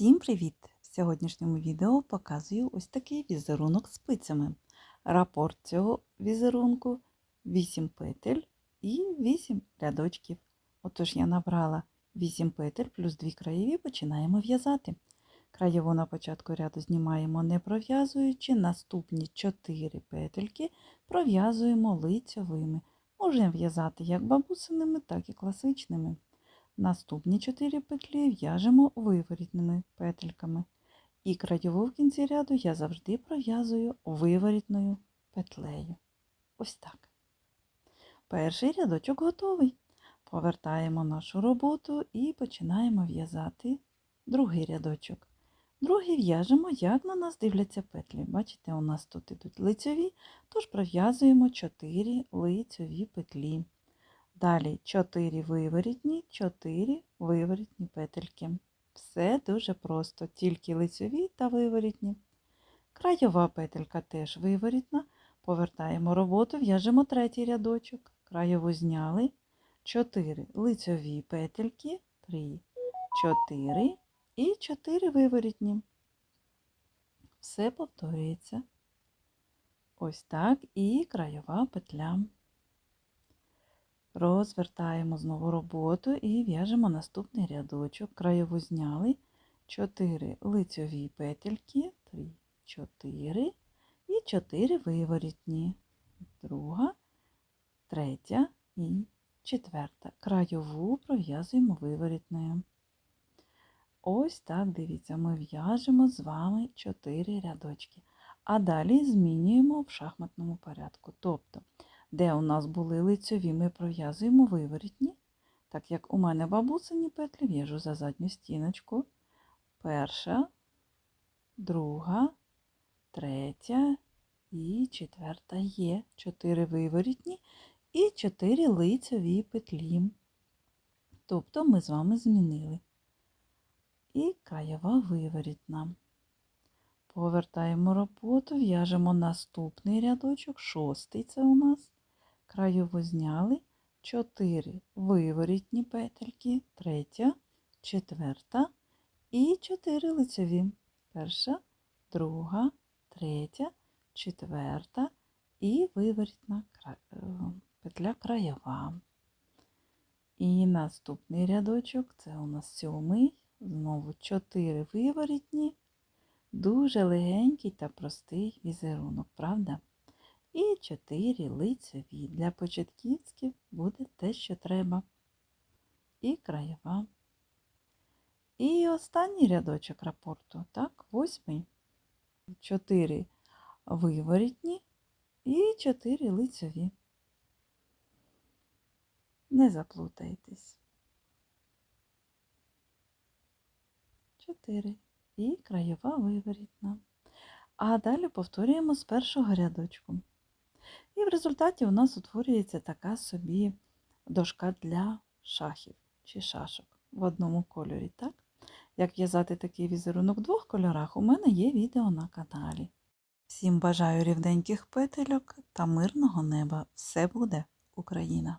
Всім привіт! В сьогоднішньому відео показую ось такий візерунок спицями. Рапорт цього візерунку 8 петель і 8 рядочків. Отож я набрала 8 петель плюс 2 краєві починаємо в'язати. Краєву на початку ряду знімаємо не пров'язуючи, наступні 4 петельки пров'язуємо лицьовими. Можемо в'язати як бабусиними, так і класичними. Наступні 4 петлі в'яжемо виворітними петельками. І краєву в кінці ряду я завжди пров'язую виворітною петлею. Ось так. Перший рядочок готовий. Повертаємо нашу роботу і починаємо в'язати другий рядочок. Другий в'яжемо, як на нас дивляться петлі. Бачите, у нас тут ідуть лицьові, тож пров'язуємо 4 лицьові петлі. Далі 4 виворітні, 4 виворітні петельки. Все дуже просто, тільки лицьові та виворітні. Краєва петелька теж виворітна. Повертаємо роботу, в'яжемо третій рядочок. Краєву зняли 4 лицьові петельки, 3, 4 і 4 виворітні. Все повторюється. Ось так і краєва петля. Розвертаємо знову роботу і в'яжемо наступний рядочок. Краєву зняли 4 лицьові петельки, 3, 4 і 4 виворітні. Друга, третя і четверта. Краєву пров'язуємо виворітною. Ось так, дивіться, ми в'яжемо з вами 4 рядочки. А далі змінюємо в шахматному порядку. Тобто, де у нас були лицьові, ми пров'язуємо виворітні. Так як у мене бабусині петлі, в'яжу за задню стіночку. Перша, друга, третя і четверта є. Чотири виворітні і чотири лицьові петлі. Тобто ми з вами змінили. І краєва виворітна. Повертаємо роботу, в'яжемо наступний рядочок, шостий це у нас. Краєву зняли 4 виворітні петельки, третя, четверта і 4 лицеві. Перша, друга, третя, четверта і виворітна петля краєва. І наступний рядочок це у нас сьомий, знову 4 виворітні, дуже легенький та простий візерунок, правда? І 4 лицеві. Для початківців буде те, що треба. І краєва. І останній рядочок рапорту, так, восьмий. 4 виворітні і 4 лицеві. Не заплутайтесь. 4 і краєва виворітна. А далі повторюємо з першого рядочку. І в результаті у нас утворюється така собі дошка для шахів чи шашок в одному кольорі. так? Як в'язати такий візерунок в двох кольорах, у мене є відео на каналі. Всім бажаю рівненьких петельок та мирного неба. Все буде Україна!